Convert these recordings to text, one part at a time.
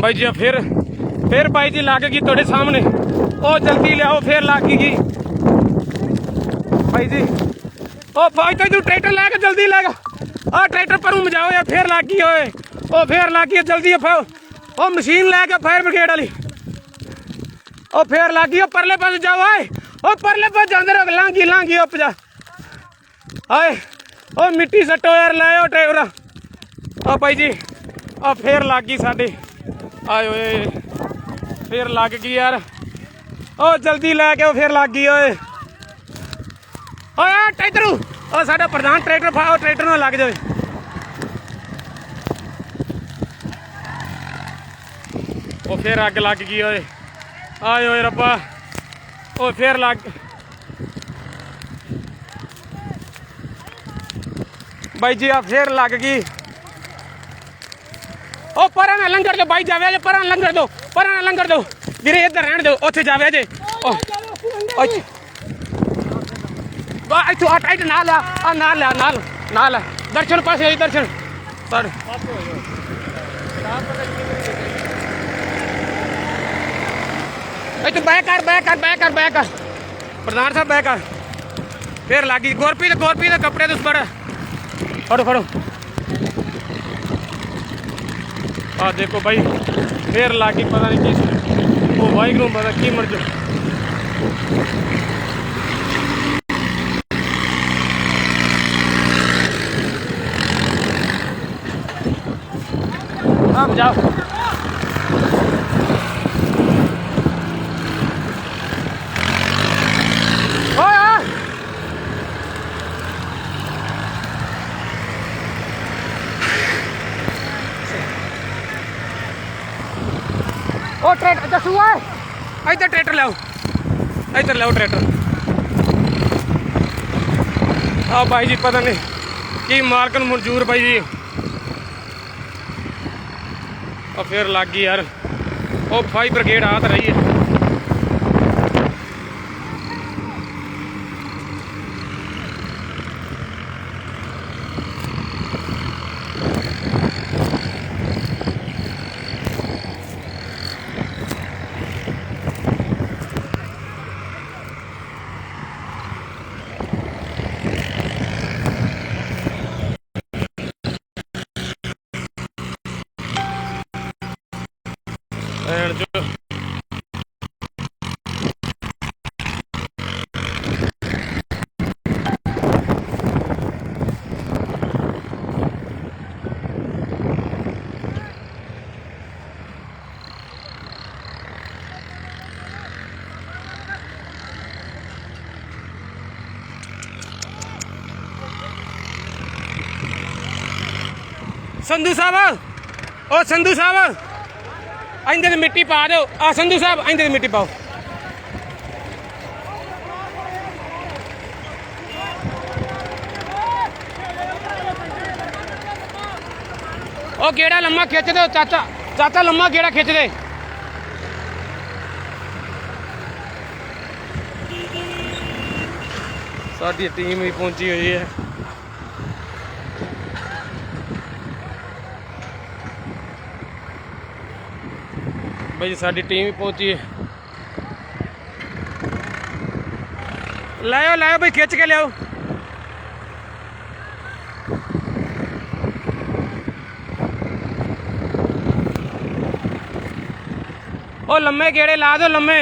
ਬਾਈ ਜੀ ਆ ਫਿਰ ਫਿਰ ਬਾਈ ਜੀ ਲੱਗ ਗਈ ਤੁਹਾਡੇ ਸਾਹਮਣੇ। ਉਹ ਜਲਦੀ ਲਿਆਓ, ਫਿਰ ਲੱਗ ਗਈ ਬਾਈ ਜੀ, ਉਹ ਬਾਈ ਤੇ ਤੂੰ ਟਰੈਕਟਰ ਲੈ ਕੇ ਜਲਦੀ ਲੈ ਗਾ ਆ ਟਰੈਕਟਰ ਪਰੂ ਮਜਾਓ ਯਾਰ, ਫੇਰ ਲੱਗ ਗਈ ਓਏ। ਉਹ ਫੇਰ ਲੱਗ ਗਈ, ਜਲਦੀ ਉਹ ਮਸ਼ੀਨ ਲੈ ਕੇ ਫਾਇਰ ਬ੍ਰਿਗੇਡ ਵਾਲੀ। ਉਹ ਫੇਰ ਲੱਗ ਗਈ, ਉਹ ਪਰਲੇ ਪਾਸੇ ਜਾਓ ਓਏ। ਉਹ ਪਰਲੇ ਪਾਸੇ ਜਾਂਦੇ ਰਹੋ ਲਾਂਗੀ ਲਾਂਗੀ ਉੱਪ ਜਾ। ਓਏ ਉਹ ਮਿੱਟੀ ਸੱਟੋ ਯਾਰ, ਲੈ ਆਓ ਡਰਾਈਵਰ। ਆ ਬਾਈ ਜੀ ਆ ਫੇਰ ਲੱਗ ਗਈ ਸਾਡੇ। ਆਏ ਓਏ, ਫੇਰ ਲੱਗ ਗਈ ਯਾਰ। ਉਹ ਜਲਦੀ ਲੈ ਕੇ ਉਹ ਫੇਰ ਲੱਗ ਗਈ, ਓਏ। ਓਏ, ਆ ਟਰੈਕਟਰ ਉਹ ਸਾਡਾ ਪ੍ਰਧਾਨ ਟਰੈਕਟਰ ਫਾਓ ਟਰੈਕਟਰ ਨਾਲ ਲੱਗ ਜਾਵੇ। ਉਹ ਫੇਰ ਅੱਗ ਲੱਗ ਗਈ, ਓਏ। ਆਏ ਓਏ, ਰੱਬਾ। ਉਹ ਫੇਰ ਲੱਗ ਬਾਈ ਜੀ, ਆ ਫੇਰ ਲੱਗ ਗਈ। ਪਰਾਂ ਨਾ ਲੰਗਰ ਦੋ ਬਾਈ, ਜਾਵੇ ਜੇ ਪਰਾਂ ਲੰਗਰ ਦੋ, ਪਰਾਂ ਨਾ ਲੰਗਰ ਦੋ। ਵੀਰੇ, ਇੱਧਰ ਰਹਿਣ ਦਿਓ ਉੱਥੇ ਜਾਵੇ ਜੇ। ਉਹ ਇੱਥੋਂ ਆ ਟਾਈਟ ਨਾਲ ਆ ਆ ਨਾਲ ਆ, ਨਾਲ ਨਾਲ ਆ। ਦਰਸ਼ਨ ਪਾਸੇ ਆਈ ਦਰਸ਼ਨ। ਪਰ ਇੱਥੇ ਬੈਕ ਕਰ ਬੈਕ ਕਰ ਬੈਕ ਕਰ ਬੈਕ ਕਰ। ਪ੍ਰਧਾਨ ਸਾਹਿਬ ਬੈਕ ਕਰ। ਫੇਰ ਲੱਗੀ ਗੁਰਪ੍ਰੀਤ ਗੁਰਪ੍ਰੀਤ ਦੇ ਕੱਪੜੇ ਤੋਂ ਫੜ। ਫੜੋ ਫੜੋ। ਆ ਦੇਖੋ ਭਾਈ ਫੇਰ ਲੱਗੀ ਪਤਾ ਨਹੀਂ ਕੀ ਉਹ ਬਾਈਕ ਨੂੰ ਪਤਾ ਕੀ ਮਰ ਜਾ ਆਪ ਜਾਓ ਓਏ ਆ ਉਹ ਟਰੈਕਟਰ ਦੱਸੂ ਓਏ ਇੱਧਰ ਟਰੈਕਟਰ ਲਿਆਓ ਇੱਧਰ ਲਿਆਓ ਟਰੈਕਟਰ। ਆ ਬਾਈ ਜੀ, ਪਤਾ ਨਹੀਂ ਕੀ ਮਾਲਕ ਨੂੰ ਮਨਜ਼ੂਰ ਬਾਈ ਜੀ। ਉਹ ਫੇਰ ਲੱਗ ਗਈ ਯਾਰ। ਉਹ ਫਾਈ ਬ੍ਰਿਗੇਡ ਆ ਤਾਂ ਰਹੀ ਹੈ। ਐਨ ਜੋ ਸੰਧੂ ਸਾਹਿਬ ਓ ਸੰਧੂ ਸਾਹਿਬ। ਆਇੰਦੇ ਦੀ ਮਿੱਟੀ ਪਾ ਦਿਓ। ਆ ਸੰਧੂ ਸਾਹਿਬ, ਆਇੰਦੇ ਦੀ ਮਿੱਟੀ ਪਾਓ। ਉਹ ਗੇੜਾ ਲੰਮਾ ਖਿੱਚ ਦਿਓ, ਚਾਚਾ। ਚਾਚਾ, ਲੰਮਾ ਗੇੜਾ ਖਿੱਚ ਦੇ। ਸਾਡੀ ਟੀਮ ਵੀ ਪਹੁੰਚੀ ਹੋਈ ਹੈ। ਬਈ ਸਾਡੀ ਟੀਮ ਵੀ ਪਹੁੰਚੀ ਹੈ। ਲਾਓ ਲਾਓ ਬਈ ਖਿੱਚ ਕੇ ਲਿਆਓ। ਉਹ ਲੰਮੇ ਗੇੜੇ ਲਾ ਦਿਓ ਲੰਮੇ।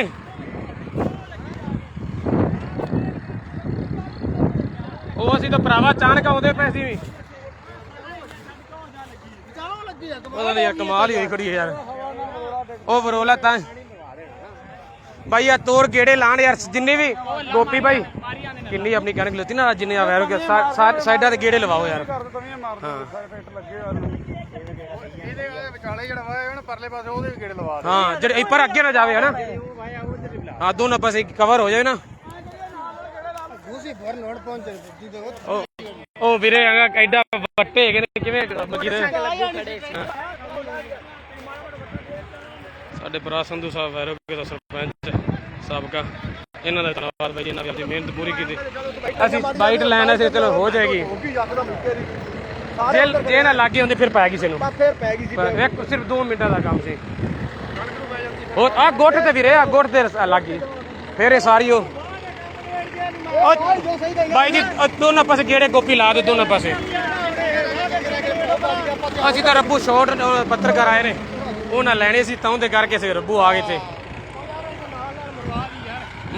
ਉਹ ਅਸੀਂ ਤਾਂ ਭਰਾਵਾ ਅਚਾਨਕ ਆਉਂਦੇ ਪਏ ਸੀ ਵੀ। ਨਹੀਂ ਯਾਰ ਕਮਾਲ ਹੀ ਹੋਈ ਖੜੀ ਹੈ ਯਾਰ। ਉਹ ਬਰੋਲਾ ਤਾਂ। ਭਾਈ ਆ ਤੋਰ ਗੇੜੇ ਲਾਣ ਯਾਰ ਜਿੰਨੇ ਵੀ ਗੋਪੀ ਭਾਈ ਕਿੰਨੀ ਆਪਣੀ ਕਣਕ ਲੁੱਤੀ ਨਾ ਜਿੰਨੇ ਆ ਵੈਰੋ ਕੇ ਸਾਈਡਾਂ ਤੇ ਗੇੜੇ ਲਵਾਓ ਯਾਰ। ਹਾਂ। ਇਹਦੇ ਵਿਚਾਲੇ ਜਿਹੜਾ ਵਾ ਉਹਨੇ ਪਰਲੇ ਪਾਸੇ ਉਹਦੇ ਵੀ ਗੇੜੇ ਲਵਾ ਦੇ ਹਾਂ ਜਿਹੜੇ ਪਰ ਅੱਗੇ ਨਾ ਜਾਵੇ ਹਨਾ? ਹਾਂ ਦੋਨੋਂ ਪਾਸੇ ਕਵਰ ਹੋ ਜਾਵੇ ਨਾ। ਉਹ ਉਹ ਵੀਰੇ ਆਗਾ ਐਡਾ ਵੱਟੇ ਹੈਗੇ ਨੇ ਕਿਵੇਂ ਲੱਗੀ ਰਹੇ ਸਾਡੇ ਭਰਾ ਸੰਧੂ ਸਾਹਿਬ ਵੈਰੋਗੇ ਦਾ ਸਰਪੰਚ ਸਾਬਕਾ। ਇਹਨਾਂ ਦਾ ਧੰਨਵਾਦ ਬਾਈ ਜੀ, ਇਹਨਾਂ ਨੇ ਆਪਣੀ ਮਿਹਨਤ ਪੂਰੀ ਕੀਤੀ। ਅਸੀਂ ਬਾਈਟ ਲੈਣ ਅਸੀਂ ਚਲੋ ਹੋ ਜਾਏਗੀ। ਜੇ ਜੇ ਨਾ ਲੱਗੇ ਹੁੰਦੇ ਫਿਰ ਪੈ ਗਈ ਸੀ ਨੂੰ ਫੇਰ ਪੈ ਗਈ ਸੀ ਇੱਕ ਸਿਰਫ 2 ਮਿੰਟਾਂ ਦਾ ਕੰਮ ਸੀ। ਉਹ ਆ ਗੋਠ ਤੇ ਵੀਰੇ ਆ ਗੋਠ ਤੇ ਲੱਗ। ਗਈ ਫਿਰ ਇਹ ਸਾਰੀ ਉਹ ਬਾਈ ਜੀ ਦੋਨਾਂ ਪਾਸੇ ਗੇੜੇ ਗੋਪੀ ਲਾ ਦੇ ਦੋਨਾਂ ਪਾਸੇ। ਅਸੀਂ ਤਾਂ ਰੱਬੂ ਸ਼ੋਟ ਪੱਤਰਕਾਰ ਆਏ ਨੇ। ਉਹ ਨਾ ਲੈਣੇ ਸੀ ਤਾਂ ਉਹਦੇ ਕਰਕੇ ਅਸੀਂ ਰੱਬੂ ਆ ਗਏ ਤੇ